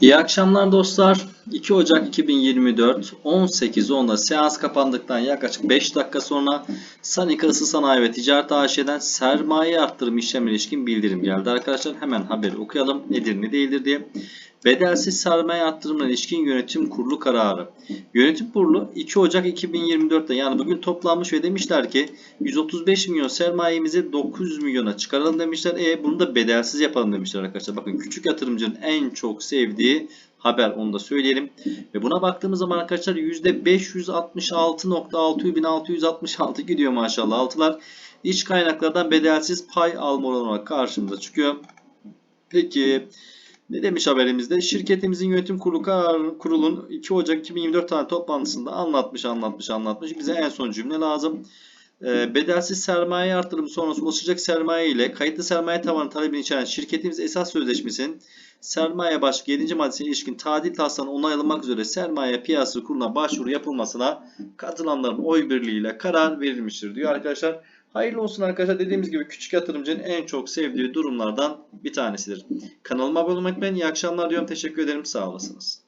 İyi akşamlar dostlar. 2 Ocak 2024 18.10'da seans kapandıktan yaklaşık 5 dakika sonra Sanika Isı Sanayi ve Ticaret AŞ'den sermaye arttırım işlemine ilişkin bildirim geldi. Arkadaşlar hemen haberi okuyalım. Nedir ne değildir diye. Bedelsiz sermaye arttırımına ilişkin yönetim kurulu kararı. Yönetim kurulu 2 Ocak 2024'te yani bugün toplanmış ve demişler ki 135 milyon sermayemizi 900 milyona çıkaralım demişler. E bunu da bedelsiz yapalım demişler arkadaşlar. Bakın küçük yatırımcının en çok sevdiği haber onu da söyleyelim. Ve buna baktığımız zaman arkadaşlar %566.6666 gidiyor maşallah altılar. İç kaynaklardan bedelsiz pay alma oranı karşımıza çıkıyor. Peki ne demiş haberimizde? Şirketimizin yönetim kurulu karar, kurulun 2 Ocak 2024 tane toplantısında anlatmış anlatmış anlatmış. Bize en son cümle lazım. E, bedelsiz sermaye artırımı sonrası ulaşacak sermaye ile kayıtlı sermaye tavanı talebini içeren şirketimiz esas sözleşmesinin sermaye başlığı 7. maddesine ilişkin tadil taslağının onaylanmak üzere sermaye piyasası kuruluna başvuru yapılmasına katılanların oy birliğiyle karar verilmiştir diyor arkadaşlar. Hayırlı olsun arkadaşlar. Dediğimiz gibi küçük yatırımcının en çok sevdiği durumlardan bir tanesidir. Kanalıma abone olmayı unutmayın. İyi akşamlar diyorum. Teşekkür ederim. Sağ olasınız.